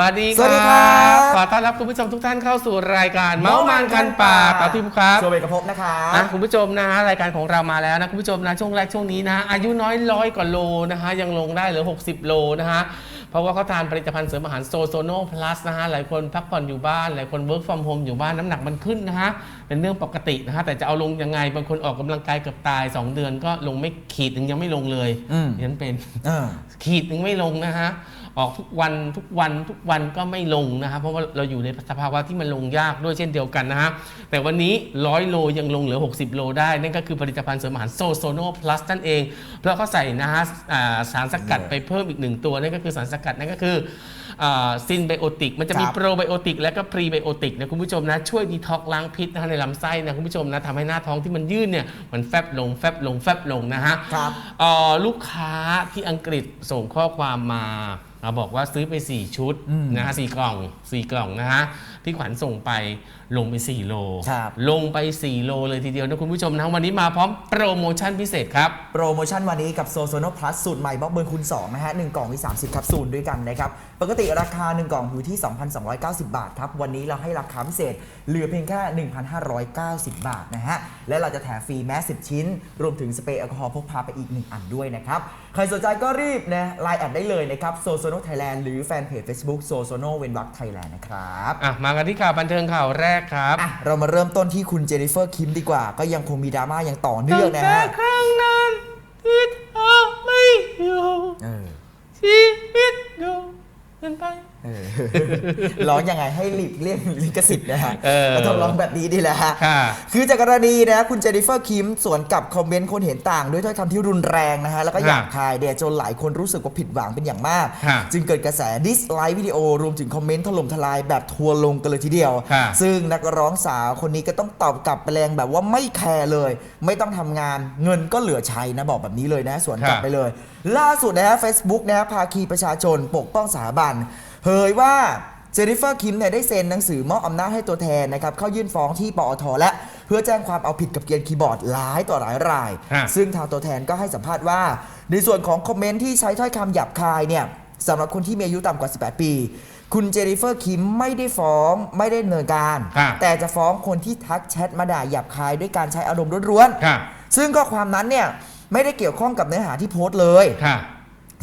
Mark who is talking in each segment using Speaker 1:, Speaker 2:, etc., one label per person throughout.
Speaker 1: วัสดี
Speaker 2: สวัสดีครับ
Speaker 1: ขอต้อนรับคุณผู้ชมทุกท่านเข้าสู่รายการ เมาส์มันกันป่ากกับพี่ผู้ครับ
Speaker 2: โชเวกภพนะครับ
Speaker 1: อะคุณผู้ชมนะฮะรายการของเรามาแล้วนะคุณผู้ชมนะช่วงแรกช่วงนี้นะ อายุน้อยร้อยกว่าโลนะฮะยังลงได้เหลือ 60 โลนะฮะเพราะว่าเขาทานผลิตภัณฑ์เสริมอาหารโซโซโนพลัสนะฮะหลายคนพักผ่อนอยู่บ้าน หลายคนเวิร์กฟอร์มโฮมอยู่บ้านน้ำหนักมันขึ้นนะฮะเป็นเรื่องปกตินะฮะแต่จะเอาลงยังไงบางคนออกกำลังกายเกือบตาย 2 เดือนก็ลงไม่ขีดหนึ่งยังไม่ลงเลย
Speaker 2: อืม
Speaker 1: ดิฉันเป็น
Speaker 2: เออ
Speaker 1: ขีดหนึ่งไม่ลงนะฮะ ออกทุกวันทุกวันทุกวันก็ไม่ลงนะครับ เพราะว่าเราอยู่ในสภาวะที่มันลงยากด้วยเช่นเดียวกันนะฮะแต่วันนี้ 100 โลยังลงเหลือ 60 โลได้ นั่นก็คือผลิตภัณฑ์เสริมอาหารโซโซโนพลัสนั่นเอง เพราะเขาใส่นะฮะสารสกัดไปเพิ่มอีกหนึ่งตัวนั่นก็คือสารสกัดนั่นก็คือ ซินไบโอติกมันจะมี
Speaker 2: ครับ
Speaker 1: โปรไบโอติกและก็พรีไบโอติกนะคุณผู้ชมนะช่วยดีท็อกล้างพิษนะฮะในลำไส้นะคุณผู้ชมนะทำให้หน้าท้องที่มันยื่นเนี่ยมันแฟบลงแฟบลงแฟบลงนะฮะ
Speaker 2: ครับ
Speaker 1: เอ่อลูกค้าที่อังกฤษส่งข้อความมาเราบอกว่าซื้อไป 4 ชุด
Speaker 2: อืม
Speaker 1: นะฮะสี่กล่อง4กล่องนะฮะที่ขวัญส่งไป ลงไป 4 โล
Speaker 2: ครับ
Speaker 1: ลงไป 4 โลเลยทีเดียวนะคุณผู้ชมนะวันนี้มาพร้อมโปรโมชั่นพิเศษครับ
Speaker 2: โปรโมชั่นวันนี้กับโซโซโนพลัสสูตรใหม่บล็อกเบิร์นคูณ2นะฮะ1กล่องมี 30แคปซูลด้วยกันนะครับ ปกติราคา 1 กล่องอยู่ที่ 2,290 บาทครับ วันนี้เราให้ราคาพิเศษ เหลือเพียงแค่ 1,590 บาทนะฮะ และเราจะแถมฟรีแมส10 ชิ้น รวมถึงสเปรย์แอลกอฮอล์พกพาไปอีก 1 อันด้วยนะครับ ใครสนใจก็รีบนะไลน์แอดได้เลยนะครับโซโซโนไทยแลนด์หรือแฟนเพจ Facebook โซโซโนเวนวักไทยแลนด์นะครับ
Speaker 1: อะมากันที่ข่าวบันเทิงข่าวแรกครับ
Speaker 2: อะเรามาเริ่มต้นที่คุณเจนนิเฟอร์คิมดีกว่า ก็ยังคงมีดราม่าอย่างต่อเนื่องนะ
Speaker 1: ตั้งแต่
Speaker 2: ฮะ
Speaker 1: ครั้งนั้นที่เธอไม่อยู่
Speaker 2: เออ
Speaker 1: ชีวิตดูเป็นไป
Speaker 2: เออ ร้องยังไงให้หลีกเลี่ยงลิขสิทธิ์นะฮะ
Speaker 1: เออ
Speaker 2: ก็ต้องร้องแบบนี้ดีแหละฮะ
Speaker 1: ค่ะ
Speaker 2: คือจากกรณีนะคุณเจนนิเฟอร์คิมสวนกลับคอมเมนต์คนเห็นต่าง ด้วยถ้อยคำที่รุนแรงนะฮะ แล้วก็หยาบคายเดียจนหลายคนรู้สึกว่าผิดหวังเป็นอย่างมาก
Speaker 1: ค่ะ
Speaker 2: จึงเกิดกระแสดิสไลค์วิดีโอ รวมถึงคอมเมนต์ถล่มทลายแบบทัวร์ลงกันเลยทีเดียว
Speaker 1: ค่ะ
Speaker 2: ซึ่งนักร้องสาวคนนี้ก็ต้องตอบกลับไปแรงแบบว่าไม่แคร์เลย ไม่ต้องทำงานเงินก็เหลือใช้นะบอกแบบนี้เลยนะสวนกลับ
Speaker 1: ค่ะ
Speaker 2: ไปเลย ล่าสุดนะฮะ Facebook นะฮะภาคีประชาชนปกป้องสถาบันเผ ยว่าเจนนิเฟอร์คิมเนี่ยได้เซ็นหนังสือมอบอำนาจให้ตัวแทนนะครับเข้ายื่นฟ้องที่ปอทและ เพื่อแจ้งความเอาผิดกับเกียร์คีย์บอร์ดหลายต่อหลายราย
Speaker 1: ฮะ
Speaker 2: ซึ่งทางตัวแทนก็ให้สัมภาษณ์ว่า ในส่วนของคอมเมนต์ที่ใช้ถ้อยคำหยาบคายเนี่ยสำหรับคนที่มีอายุต่ำกว่า 18 ปี คุณเจนนิเฟอร์คิมไม่ได้ฟ้องไม่ได้ดำเนินการ
Speaker 1: ครับ
Speaker 2: แต่จะฟ้องคนที่ทักแชทมาด่าหยาบคายด้วยการใช้อารมณ์ล้วนๆ
Speaker 1: ค่ะ
Speaker 2: ซึ่งข้อความนั้นเนี่ยไม่ได้เกี่ยวข้องกับเนื้อหาที่โพสต์เลย
Speaker 1: ค่ะ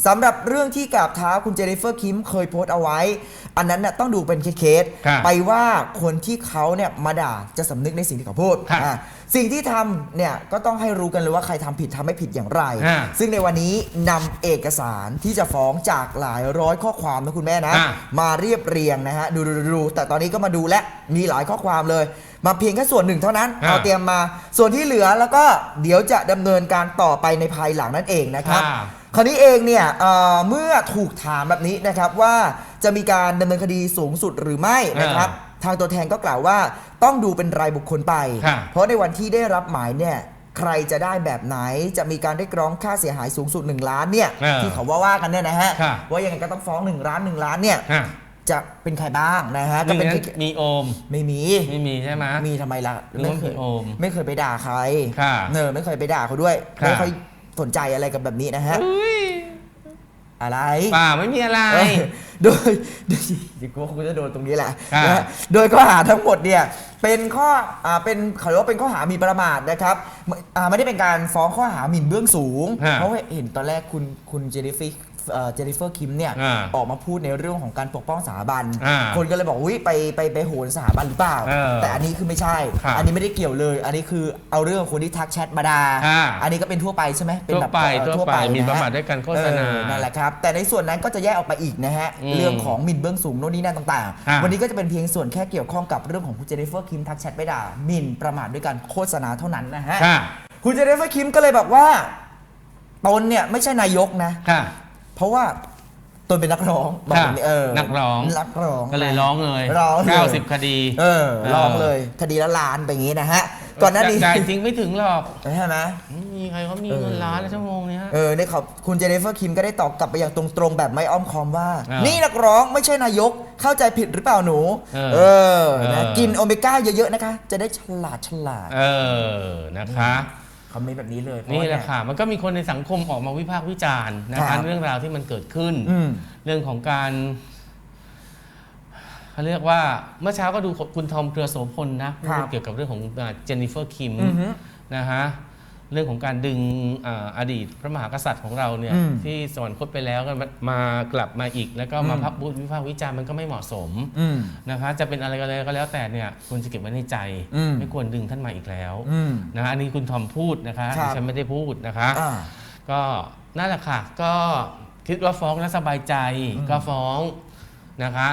Speaker 2: สำหรับเรื่องที่กราบเท้าคุณเจนนิเฟอร์คิมเคยโพสต์เอาไว้ อันนั้นน่ะต้องดูเป็นเคส
Speaker 1: ครับ
Speaker 2: ๆไปว่าคนที่เขาเนี่ยมาด่าจะสำนึกในสิ่งที่เขาพูด
Speaker 1: ครับ
Speaker 2: อะสิ่งที่ทำเนี่ยก็ต้องให้รู้กันเลยว่าใครทำผิดทำไม่ผิดอย่างไร
Speaker 1: ฮะ
Speaker 2: ซึ่งในวันนี้นำเอกสารที่จะฟ้องจากหลายร้อยข้อความนะคุณแม่นะ
Speaker 1: ฮะ
Speaker 2: มาเรียบเรียงนะฮะดูดูดูดูแต่ตอนนี้ก็มาดูและมีหลายข้อความเลย มาเพียงแค่ส่วนหนึ่งเท่านั้น
Speaker 1: ฮะ
Speaker 2: เอาเตรียมมา ส่วนที่เหลือแล้วก็เดี๋ยวจะดำเนินการต่อไปในภายหลังนั่นเองนะครับ
Speaker 1: ค่ะ
Speaker 2: คราวนี้เองเนี่ยเอ่อเมื่อถูกถามแบบนี้นะครับว่าจะมีการดำเนินคดีสูงสุดหรือไม่นะครับ ทางตัวแทนก็กล่าวว่าต้องดูเป็นรายบุคคลไป
Speaker 1: ค่ะ
Speaker 2: เพราะในวันที่ได้รับหมายเนี่ยใครจะได้แบบไหนจะมีการเรียกร้องค่าเสียหายสูงสุด 1 ล้านเนี่ย
Speaker 1: เออ
Speaker 2: ที่เขาว่าว่ากันเนี่ยนะฮะ
Speaker 1: ค่ะ
Speaker 2: ว่ายังไงก็ต้องฟ้อง 1 ล้าน 1 ล้านเนี่ย
Speaker 1: ค่ะ
Speaker 2: จะเป็นใครบ้างนะฮะ
Speaker 1: ห
Speaker 2: ก็
Speaker 1: นึ่ง
Speaker 2: เป็น
Speaker 1: นั้นมีโอม
Speaker 2: ไม่มี
Speaker 1: ไม่มีใช่ไหม
Speaker 2: มีทำไมล่ะ
Speaker 1: หรือว่า
Speaker 2: ไม่เคย
Speaker 1: มีโอม
Speaker 2: ไม่เคยไปด่าใคร
Speaker 1: ค่ะ
Speaker 2: เนอไม่เคยไปด่าเขาด้วย
Speaker 1: ค่ะ
Speaker 2: ไม่ค่อย สนใจอะไรกับแบบนี้นะฮะ
Speaker 1: อุ้ย
Speaker 2: อะไร
Speaker 1: ป่าไม่มีอะไร
Speaker 2: เออโดยโดยเดี๋ยวกูว่ากูจะโดนตรงนี้แหละ
Speaker 1: ค่ะ
Speaker 2: นะฮะโดยข้อหาทั้งหมดเนี่ยเป็นข้ออ่าเป็นเขาเรียกว่าเป็นข้อหาหมิ่นประมาทนะครับไม่อ่าไม่ได้เป็นการฟ้องข้อหาหมิ่นเบื้องสูง
Speaker 1: ฮะ
Speaker 2: เพราะว่าเห็นตอนแรกคุณคุณเจนนิฟิ เจนนิเฟอร์คิมเนี่ย
Speaker 1: อ่า
Speaker 2: ออกมาพูดในเรื่องของการปกป้องสถาบัน
Speaker 1: อ่า
Speaker 2: คนก็เลยบอกวิไปไปไปโหนสถาบันหรือเปล่า
Speaker 1: เออ
Speaker 2: แต่อันนี้คือไม่ใช่
Speaker 1: ครับ
Speaker 2: อันนี้ไม่ได้เกี่ยวเลย อันนี้คือเอาเรื่องของคนที่ทักแชทมาด่า
Speaker 1: อ่า
Speaker 2: อันนี้ก็เป็นทั่วไปใช่ไหมเป็น
Speaker 1: ทั่ว
Speaker 2: แบบ
Speaker 1: ไป
Speaker 2: เอ่อ
Speaker 1: ทั่วไปหมี
Speaker 2: น
Speaker 1: ประ
Speaker 2: ฮ
Speaker 1: มาทด้วยการโฆษณา
Speaker 2: เออนั่นแหละครับ แต่ในส่วนนั้นก็จะแยกออกไปอีกนะฮะ
Speaker 1: อืม
Speaker 2: เรื่องของหมิ่นเบื้องสูงโน่นนี่นั่นต่าง
Speaker 1: อ่า
Speaker 2: ๆวันนี้ก็จะเป็นเพียงส่วนแค่เกี่ยวข้องกับเรื่องของคุณเจเนฟเฟอร์คิมทักแชทไปด่าหมิ่นประมาทด้วยการโฆษณาเท่านั้นนะฮะ
Speaker 1: ค่ะ
Speaker 2: คุณเจเนฟเฟอร์คิมก็เลยบอกว่า ตนเนี่ยไม่ใช่นายกนะ
Speaker 1: ค่ะ
Speaker 2: เพราะว่าตนเป็นนักร้องบอกแบบนี้เออ
Speaker 1: นักร้อง
Speaker 2: นักร้อง
Speaker 1: ก็เลยร้องเลย
Speaker 2: ร้องเลย
Speaker 1: 90 คดี
Speaker 2: เออร้องเลย คดีละล้านไปอย่างนี้นะฮะก่อนหน้านี้
Speaker 1: จ่ายจริงไม่ถึงหรอก
Speaker 2: ใช่ไหม
Speaker 1: ไม่มีใครเขามี
Speaker 2: เออ
Speaker 1: เงินล้านแล้วชั่วโมงเนี้ย
Speaker 2: เออในขอบคุณเจเนฟเฟอร์คิมก็ได้ตอบกลับไปอย่างตรงๆ แบบไม่อ้อมค้อมว่า
Speaker 1: อ่านี่
Speaker 2: นี่นักร้องไม่ใช่นายกเข้าใจผิดหรือเปล่าหนู
Speaker 1: เออ
Speaker 2: เออนะ
Speaker 1: เออ
Speaker 2: กินโอเมก้าเยอะๆนะคะ จะได้ฉลาดฉลาด
Speaker 1: เออนะคะ
Speaker 2: คอมเมนต์แบบนี้เลยเพรา
Speaker 1: นี่
Speaker 2: ว่า
Speaker 1: แหละค่ะ มันก็มีคนในสังคมออกมาวิพากษ์วิจารณ์นะ
Speaker 2: ครั
Speaker 1: คะ
Speaker 2: บ
Speaker 1: เรื่องราวที่มันเกิดขึ้น
Speaker 2: อืม
Speaker 1: เรื่องของการเขาเรียกว่าเมื่อเช้าก็ดูคุณทอมเครือโสพลนะพูดเกี่ยวกับเรื่องของเจนนิเฟอร์คิม
Speaker 2: อือฮึ
Speaker 1: นะฮะ เรื่องของการดึงอ่าอดีตพระมหากษัตริย์ของเราเนี่ย
Speaker 2: อืม
Speaker 1: ที่สวรรคตไปแล้วก็มามากลับมาอีก แล้วก็มา
Speaker 2: อืม
Speaker 1: พักพูดวิพากษ์วิจารณ์มันก็ไม่เหมาะสม
Speaker 2: อืม
Speaker 1: นะคะจะเป็นอะไรก็แล้วก็แล้วแต่เนี่ยควรจะเก็บไว้ในใจ
Speaker 2: อืม
Speaker 1: ไม่ควรดึงท่านมาอีกแล้ว
Speaker 2: อืม
Speaker 1: นะฮะอันนี้คุณทอมพูดนะคะ
Speaker 2: ครับ
Speaker 1: ดิฉันไม่ได้พูดนะคะ
Speaker 2: อ่า
Speaker 1: ก็นั่นแหละค่ะ ก็คิดว่าฟ้องแล้วสบายใจ
Speaker 2: อืม
Speaker 1: ก็ฟ้องนะคะ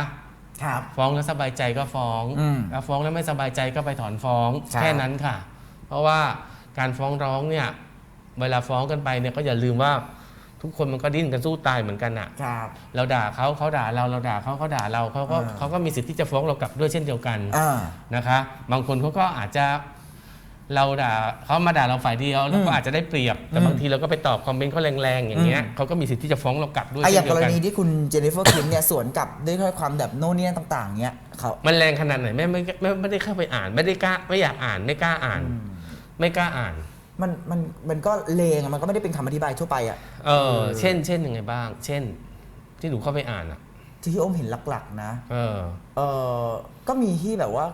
Speaker 2: ครับ
Speaker 1: ฟ้องแล้วสบายใจก็ฟ้อง
Speaker 2: อืม
Speaker 1: ถ้าฟ้องแล้วไม่สบายใจก็ไปถอนฟ้อง
Speaker 2: ครับ
Speaker 1: แค่นั้นค่ะ เพราะว่า การฟ้องร้องเนี่ยเวลาฟ้องกันไปเนี่ยก็อย่าลืมว่าทุกคนมันก็ดิ้นกันสู้ตายเหมือนกันอะ
Speaker 2: ครับ
Speaker 1: เราด่าเขาเขาด่าเราเราด่าเขาเขาด่าเราเขาก็
Speaker 2: อ่า
Speaker 1: เขาก็มีสิทธิ์ที่จะฟ้องเรากลับด้วยเช่นเดียวกัน
Speaker 2: อ่า
Speaker 1: นะคะ บางคนเขาก็อาจจะเราด่าเขามาด่าเราฝ่ายเดียวเราก็
Speaker 2: อืม
Speaker 1: อาจจะได้เปรียบแต่
Speaker 2: อืม
Speaker 1: บางทีเราก็ไปตอบคอมเมนต์เขาแรงๆอย่างเงี้ย
Speaker 2: อืม
Speaker 1: เขาก็มีสิทธิ์ที่จะฟ้องเรากลับด้วย
Speaker 2: ไอะอ
Speaker 1: เช่
Speaker 2: ย่าง
Speaker 1: นเดี
Speaker 2: ก
Speaker 1: ยว
Speaker 2: ร
Speaker 1: กัน
Speaker 2: ณีที่คุณเจนนิเฟอร์คิมเนี่ยสวนกลับด้วยข้อความแบบโน่นนี่นั่นต่าง ๆเนี่ยเขา
Speaker 1: มันแรงขนาดไหนแม่ไม่ไม่ไม่ได้เข้าไปอ่าน ไม่ได้กล้าไม่อยากอ่านไม่กล้าอ่าน ไม่กล้าอ่าน
Speaker 2: มันมันมันก็เลงอะมันก็ไม่ได้เป็นคำอธิบายทั่วไปอะ
Speaker 1: เออ เช่น เช่นยังไงบ้าง เช่น ที่หนูเข้าไปอ่านอะ
Speaker 2: ที่โอมเห็นหลักๆนะ
Speaker 1: เออ
Speaker 2: เออก็มีที่แบบว่า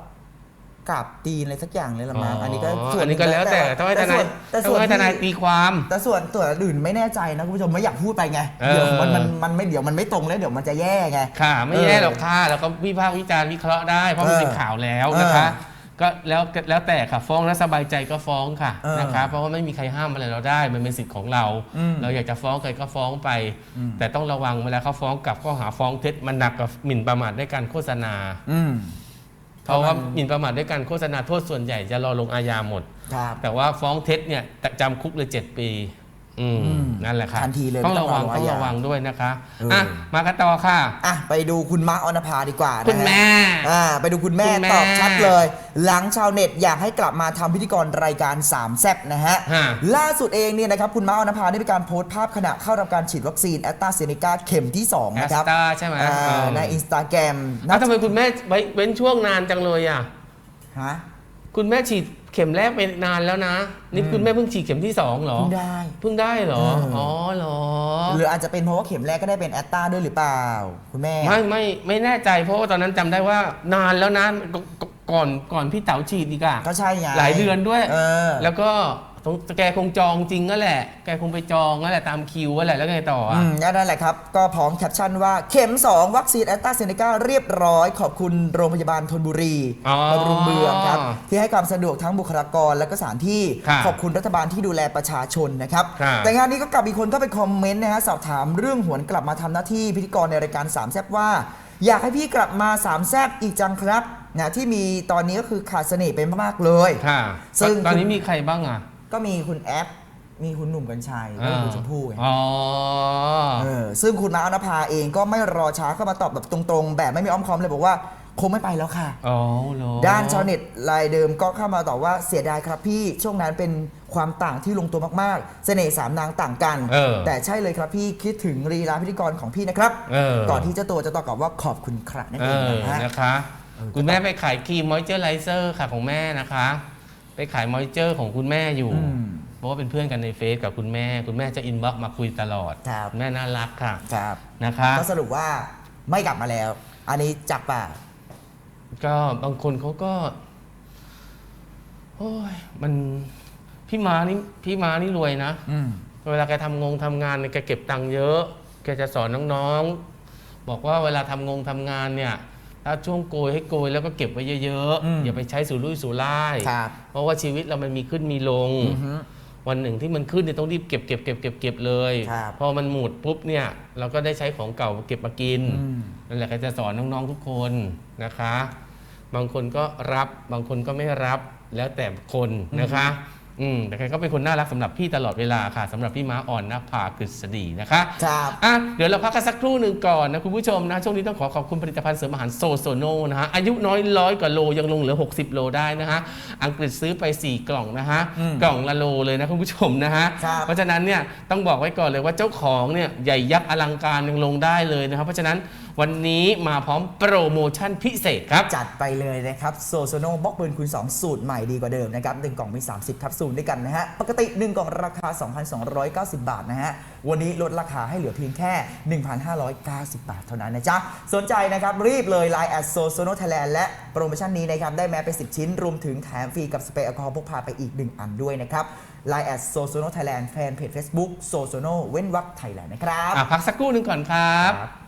Speaker 2: กราบตีนอะไรสักอย่างเลยละมั้งอันนี้ก็ส่วน
Speaker 1: อันนี้ก็แล้วแต่ต้องให้ทนาย
Speaker 2: แต่
Speaker 1: ต้
Speaker 2: ส่
Speaker 1: อ
Speaker 2: วน
Speaker 1: งให้ทนายตีความ
Speaker 2: แต่ส่วนตัวอื่นไม่แน่ใจนะคุณผู้ชมไม่อยากพูดไปไง
Speaker 1: เออ
Speaker 2: เดี๋ยวมันมันมันไม่เดี๋ยวมันไม่ตรงแล้วเดี๋ยวมันจะแย่ไง
Speaker 1: ค่ะ ไม่
Speaker 2: เออ
Speaker 1: แย่หรอกค่ะแล้วก็วิพากษ์วิจารณ์วิเคราะห์ได้เพราะมัน
Speaker 2: เออ
Speaker 1: เป็นข่าวแล้วนะคะ
Speaker 2: เออ
Speaker 1: ก็แล้วแล้วแต่ค่ะฟ้องแล้วสบายใจก็ฟ้องค่ะ
Speaker 2: เออ
Speaker 1: นะคะเพราะว่าไม่มีใครห้ามอะไรเราได้ มันเป็นสิทธิ์ของเรา
Speaker 2: อืม
Speaker 1: เราอยากจะฟ้องใครก็ฟ้องไป
Speaker 2: อืม
Speaker 1: แต่ต้องระวังเวลาเขาฟ้องกลับข้อหาฟ้องเท็จมันหนักกว่าหมิ่นประมาทด้วยการโฆษณา
Speaker 2: อืม
Speaker 1: เพราะว่า
Speaker 2: เพราะมัน
Speaker 1: หมิ่นประมาทด้วยการโฆษณาโทษส่วนใหญ่จะรอลงอาญาหมด
Speaker 2: ครับ
Speaker 1: แต่ว่าฟ้องเท็จเนี่ยจำคุกเลย 7 ปี อืม
Speaker 2: อืม
Speaker 1: นั่นแหละค่ะ
Speaker 2: ทันทีเลย
Speaker 1: ต้อง
Speaker 2: ไม่ต้
Speaker 1: ระ
Speaker 2: อง
Speaker 1: วัง
Speaker 2: รอลง
Speaker 1: ต้อง
Speaker 2: อาญา
Speaker 1: ระวังด้วยนะคะ
Speaker 2: เอออ่
Speaker 1: อะมากันต่อค่ะ
Speaker 2: อะไปดูคุณมาร์คออนภาดีกว่านะฮะ
Speaker 1: คุณแม่
Speaker 2: อ่าไปดูคุณแม่
Speaker 1: คุณแม่
Speaker 2: ตอบชัดเลย หลังชาวเน็ตอยากให้กลับมาทำพิธีกรรายการ3ามแซบนะฮะ
Speaker 1: ฮะ
Speaker 2: ล่าสุดเองเนี่ยนะครับคุณมาร์คออนภาได้มีการโพสต์ภาพขณะเข้ารับการฉีดวัคซีนแอตตาเซเนกาเข็มที่2
Speaker 1: แอ
Speaker 2: นะ
Speaker 1: ส
Speaker 2: ครับ
Speaker 1: ตาใช่ไหม
Speaker 2: อ่า
Speaker 1: เออ
Speaker 2: ในอินสตาแกรม
Speaker 1: อ้าวทำไมคุณแม่ไว้เว้นช่วงนานจังเลยอะ
Speaker 2: ฮะ
Speaker 1: คุณแม่ฉีดเข็มแรกไปนานแล้วนะ นี่คุณแม่เพิ่งฉีดเข็มที่สองเหรอ
Speaker 2: เพิ่งได้
Speaker 1: เพิ่งได้เหรอ
Speaker 2: เอออ๋
Speaker 1: อ๋อเหรอ
Speaker 2: หรืออาจจะเป็นเพราะว่าเข็มแรกก็ได้เป็นแอตตาด้วยหรือเปล่า คุณแม่
Speaker 1: ไม่ไม่ไม่แน่ใจเพราะว่าตอนนั้นจำได้ว่านานแล้วนะกกก่อนก่อนพี่เต๋าฉีดอีกอะ
Speaker 2: ก็ใช่ไง
Speaker 1: หลายเดือนด้วย
Speaker 2: เออ
Speaker 1: แล้วก็ส งแกคงจองจริงนั่นแหละ แกคงไปจองนั่นแหละตามคิวนั่นแหละแล้วไงต่อ
Speaker 2: อื
Speaker 1: อะ
Speaker 2: มนั่นแหละครับ ก็พร้อมแคปชั่นว่าเข็ม 2 วัคซีนแอตตาเซเนกาเรียบร้อย ขอบคุณโรงพยาบาลธนบุรี
Speaker 1: อ๋อบำ
Speaker 2: รุงเมืองครับ ที่ให้ความสะดวกทั้งบุคลากรและก็สถานที่
Speaker 1: ค่ะ
Speaker 2: ขอบคุณรัฐบาลที่ดูแลประชาชนนะครับ
Speaker 1: ค่ะ
Speaker 2: แต่งานนี้ก็กลับมีคนก็ไปคอมเมนต์นะฮะสอบถามเรื่องหวนกลับมาทำหน้าที่พิธีกรในรายการสามแซบว่า อยากให้พี่กลับมาสามแซบอีกจังครับนะที่มีตอนนี้ก็คือขาดเสน่ห์ไปมากๆเลย
Speaker 1: ค่ะ
Speaker 2: ซึ่ง
Speaker 1: ตอนนี้มีใครบ้างอะ
Speaker 2: ก็มีคุณแอป มีคุณหนุ่มกัญชัยแล้วก็คุณชมพู่ไง
Speaker 1: อ๋อ
Speaker 2: เออซึ่งคุณมาร์คอนภาเองก็ไม่รอช้าเข้ามาตอบแบบตรงๆ แบบไม่มีอ้อมค้อมเลยบอกว่าคงไม่ไปแล้วค่ะ
Speaker 1: อ๋อเหรอ
Speaker 2: ด้านชาวเน็ตรายเดิมก็เข้ามาตอบว่าเสียดายครับพี่ช่วงนั้นเป็นความต่างที่ลงตัวมากๆ เสน่ห์สามนางต่างกัน
Speaker 1: เออ
Speaker 2: แต่ใช่เลยครับพี่คิดถึงรีลาพิธีกรของพี่นะครับ
Speaker 1: เออ
Speaker 2: ก่อนที่เจ้าตัวจะตอบกลับว่าขอบคุณครับนั่น
Speaker 1: เอ
Speaker 2: เอง
Speaker 1: อ
Speaker 2: นะฮะ
Speaker 1: นะคะ
Speaker 2: เออ
Speaker 1: คุณแม่ไปขายครีมมอยเจอร์ไรเซอร์ค่ะของแม่นะคะ ไปขายมอยเจอร์ของคุณแม่อยู่
Speaker 2: อืม
Speaker 1: เพราะว่าเป็นเพื่อนกันในเฟซกับคุณแม่ คุณแม่จะอินบ็อกซ์มาคุยตลอด
Speaker 2: ครับ
Speaker 1: ณแม่น่ารักค่ะ
Speaker 2: ครับ
Speaker 1: นะคะ
Speaker 2: ก็สรุปว่าไม่กลับมาแล้ว อันนี้จากป่าก
Speaker 1: ก็บางคนเขาก็โอ้ยมันพี่ม้านี่พี่ม้านี่รวยนะ
Speaker 2: อืม
Speaker 1: เวลาแกทำงงทำงานเนี่ยแกเก็บตังค์เยอะ แกจะสอนน้องๆ บอกว่าเวลาทำงงทำงานเนี่ย ถ้าช่วงโกยให้โกยแล้วก็เก็บไว้เยอะ
Speaker 2: อืม
Speaker 1: ๆอย่าไปใช้สุรุ่ยสุร่าย
Speaker 2: ครับ
Speaker 1: เพราะว่าชีวิตเรามันมีขึ้นมีลง
Speaker 2: อือฮึ
Speaker 1: วันหนึ่งที่มันขึ้นเนี่ยต้องรีบเก็บเก็บเก็บเก็บเก็บเลย
Speaker 2: ครับ
Speaker 1: พอมันหมดปุ๊บเนี่ย เราก็ได้ใช้ของเก่าเก็บมากิน
Speaker 2: อืม
Speaker 1: นั่นแหละก็จะสอนน้องๆทุกคนนะคะ บางคนก็รับบางคนก็ไม่รับแล้วแต่คนนะคะ อืมแต่ใครก็เป็นคนน่ารักสำหรับพี่ตลอดเวลาค่ะสำหรับพี่ม้าอ่อนนภากฤษฎีนะคะ
Speaker 2: ครับ
Speaker 1: อะเดี๋ยวเราพักกันสักครู่หนึ่งก่อนนะคุณผู้ชมนะ ช่วงนี้ต้องขอขอบคุณผลิตภัณฑ์เสริมอาหารโซโซโนนะฮะอายุน้อยร้อยกว่าโลยังลงเหลือ 60 โลได้นะฮะอังกฤษซื้อไป 4 กล่องนะฮะ
Speaker 2: อืม
Speaker 1: กล่องละโลเลยนะคุณผู้ชมนะฮะ
Speaker 2: ครับ
Speaker 1: เพราะฉะนั้นเนี่ยต้องบอกไว้ก่อนเลยว่าเจ้าของเนี่ยใหญ่ยักษ์อลังการยังลงได้เลยนะครับเพราะฉะนั้น วันนี้มาพร้อมโปรโมชั่นพิเศษครับ
Speaker 2: จัดไปเลยนะครับโซโซโนบล็อกปืนคูณ2 สูตรใหม่ดีกว่าเดิมนะครับ1กล่องมี 30แคปซูลด้วยกันนะฮะ ปกติ 1 กล่องราคา 2,290 บาทนะฮะ วันนี้ลดราคาให้เหลือเพียงแค่ 1,590 บาทเท่านั้นนะจ๊ะ สนใจนะครับ รีบเลย Line แอดโซโซโนไทยแลนด์และโปรโมชั่นนี้นะครับได้แม้ไป 10 ชิ้น รวมถึงแถมฟรีกับสเปรย์แอลกอฮอล์พกพาไปอีก 1 อันด้วยนะครับ Line แอดโซโซโนไทยแลนด์แฟนเพจ Facebook โซโซโนเว้นวรรคไทยแลนด์นะครับ
Speaker 1: อะพักสักครู่หนึ่งก่อนครับ
Speaker 2: ครับ